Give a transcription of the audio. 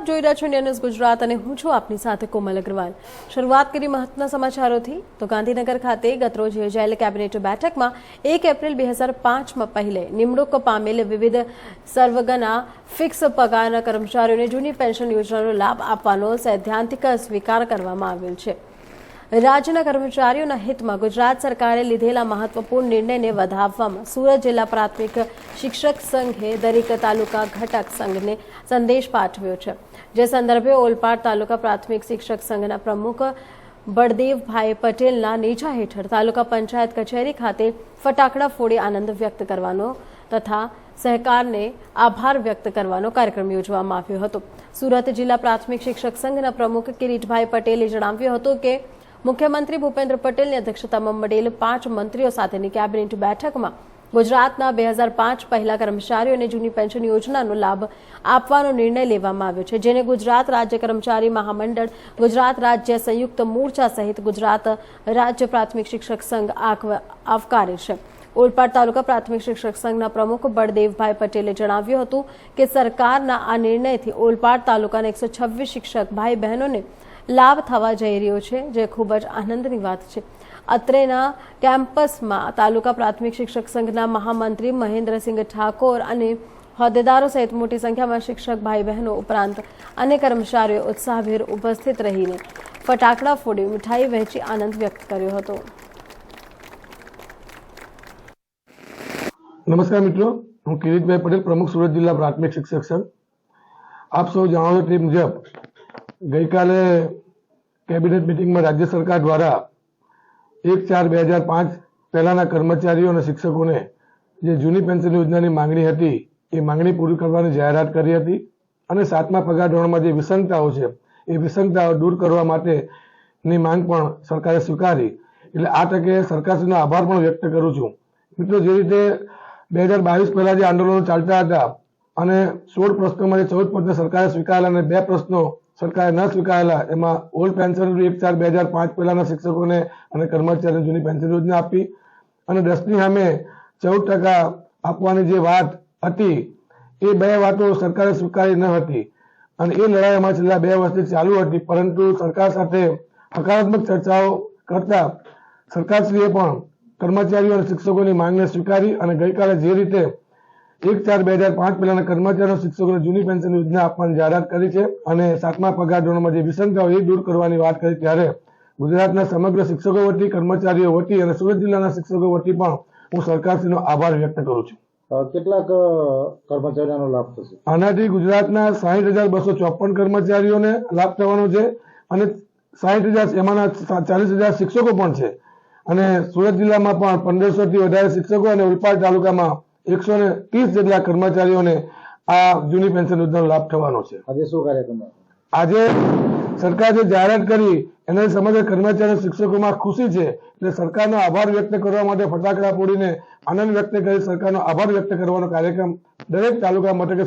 આપ જોઈ રહ્યા છો ન્યૂઝ ગુજરાત અને હું છું આપની સાથે કોમલ અગ્રવાલ. શરૂઆત કરી મહત્વના સમાચારોથી. તો ગાંધીનગર ખાતે ગતરોજ યોજાયેલ કેબિનેટ બેઠકમાં એક એપ્રિલ બે હજાર પાંચમાં પહેલે નિમણૂક પામેલ વિવિધ સર્વગના ફિક્સ પગારના કર્મચારીઓને જૂની પેન્શન યોજનાનો લાભ આપવાનો સૈદ્ધાંતિક સ્વીકાર કરવામાં આવ્યો છે. રાજ્યના કર્મચારીઓના હિતમાં ગુજરાત સરકારે લીધેલા મહત્વપૂર્ણ નિર્ણયને વધાવવામાં સુરત જિલ્લા પ્રાથમિક શિક્ષક સંઘે દરેક તાલુકા ઘટક સંઘને સંદેશ પાઠવ્યો છે. જે સંદર્ભે ઓલપાડ તાલુકા પ્રાથમિક શિક્ષક સંઘના પ્રમુખ બળદેવભાઈ પટેલના નેજા હેઠળ તાલુકા પંચાયત કચેરી ખાતે ફટાકડા ફોડી આનંદ વ્યક્ત કરવાનો તથા સહકારને આભાર વ્યક્ત કરવાનો કાર્યક્રમ યોજવામાં આવ્યો હતો. સુરત જિલ્લા પ્રાથમિક શિક્ષક સંઘના પ્રમુખ કિરીટભાઈ પટેલે જણાવ્યું હતું કે મુખ્યમંત્રી ભૂપેન્દ્ર પટેલની અધ્યક્ષતામાં મળેલ પાંચ મંત્રીઓ સાથેની કેબિનેટ બેઠકમાં ગુજરાતના બે હજાર પાંચ પહેલા કર્મચારીઓને જૂની પેન્શન યોજનાનો લાભ આપવાનો નિર્ણય લેવામાં આવ્યો છે, જેને ગુજરાત રાજ્ય કર્મચારી મહામંડળ, ગુજરાત રાજ્ય સંયુક્ત મોરચા સહિત ગુજરાત રાજ્ય પ્રાથમિક શિક્ષક સંઘ આવકારે છે. ઓલપાડ તાલુકા પ્રાથમિક શિક્ષક સંઘના પ્રમુખ બળદેવભાઈ પટેલે જણાવ્યું હતું કે સરકારના આ નિર્ણયથી ઓલપાડ તાલુકાના એકસો શિક્ષક ભાઈ બહેનોને લાભ થવા જઈ રહ્યો છે, જે ખૂબ જ આનંદની વાત છે. અત્રેના કેમ્પસમાં તાલુકા પ્રાથમિક શિક્ષક સંઘના મહામંત્રી મહેન્દ્રસિંહ ઠાકોર અને હોદ્દેદારો સહિત મોટી સંખ્યામાં શિક્ષક ભાઈ બહેનો ઉપરાંત અને કર્મચારીઓ ઉત્સાહભેર ઉપસ્થિત રહીને ફટાકડા ફોડી મીઠાઈ વહેંચી આનંદ વ્યક્ત કર્યો હતો. નમસ્કાર મિત્રો, હું કિરીટભાઈ પટેલ, પ્રમુખ સુરત જિલ્લા પ્રાથમિક શિક્ષક સંઘ. આપ સૌ જાણો તે મુજબ ગઈકાલે કેબિનેટ મિટિંગમાં રાજ્ય સરકાર દ્વારા એક ચાર બે હજાર પાંચ પહેલાના કર્મચારીઓ અને શિક્ષકોને જે જૂની પેન્શન યોજનાની માંગણી હતી, એ માંગણી પૂરી કરવાની જાહેરાત કરી હતી અને સાતમા પગાર ધોરણમાં જે વિસંગતાઓ છે, એ વિસંગતાઓ દૂર કરવા માટેની માંગ પણ સરકારે સ્વીકારી. એટલે આ તકે સરકારશ્રીનો આભાર પણ વ્યક્ત કરું છું. મિત્રો, જે રીતે બે હજાર બાવીસ પહેલા જે આંદોલનો ચાલતા હતા અને સોળ પ્રશ્નોમાં જે ચૌદ પ્રશ્નો સરકારે સ્વીકારેલા અને બે પ્રશ્નો સરકારે ન સ્વીકારેલા, એમાં ઓલ્ડ પેન્શન એક ચાર બે હજાર પાંચ પહેલાના શિક્ષકોને અને કર્મચારીઓને જૂની પેન્શન યોજના આપી અને દસની સામે ચૌદ ટકા આપવાની જે વાત હતી, એ બે વાતો સરકારે સ્વીકારી ન હતી. અને એ લડાઈ અમારી છેલ્લા બે વર્ષથી ચાલુ હતી, પરંતુ સરકાર સાથે હકારાત્મક ચર્ચાઓ કરતા સરકારશ્રીએ પણ કર્મચારીઓ અને શિક્ષકોની માંગને સ્વીકારી અને ગઈકાલે જે રીતે એક ચાર બે હજાર પાંચ પહેલાના કર્મચારીઓ શિક્ષકોને જૂની પેન્શન યોજના આપવાની જાહેરાત કરી છે અને સાતમા પગાર ધોરણમાં જે વિસંગતાઓ એ દૂર કરવાની વાત કરી ત્યારે ગુજરાતના સમગ્ર શિક્ષકો વતી કર્મચારીઓ વતી અને સુરત જિલ્લાના શિક્ષકો વતી પણ હું સરકારશ્રીનો આભાર વ્યક્ત કરું છું. કેટલાક કર્મચારીઓનો લાભ થશે? આનાથી ગુજરાતના સાહીઠ હજાર બસો ચોપન કર્મચારીઓને લાભ થવાનો છે અને સાહીઠ હજાર એમાંના ચાલીસ હજાર શિક્ષકો પણ છે. અને સુરત જિલ્લામાં પણ પંદરસો થી વધારે શિક્ષકો અને ઉલપાડ તાલુકામાં એકસો ને ત્રીસ જેટલા કર્મચારીઓને આ જૂની પેન્શન યોજનાનો લાભ થવાનો છે. આજે શું કાર્યક્રમ આજે સરકાર જે જાહેરાત કરી એના સમગ્ર કર્મચારી અને શિક્ષકોમાં ખુશી છે. એટલે સરકારનો આભાર વ્યક્ત કરવા માટે ફટાકડા ફોડીને આનંદ વ્યક્ત કરી સરકારનો આભાર વ્યક્ત કરવાનો કાર્યક્રમ દરેક તાલુકા મથકે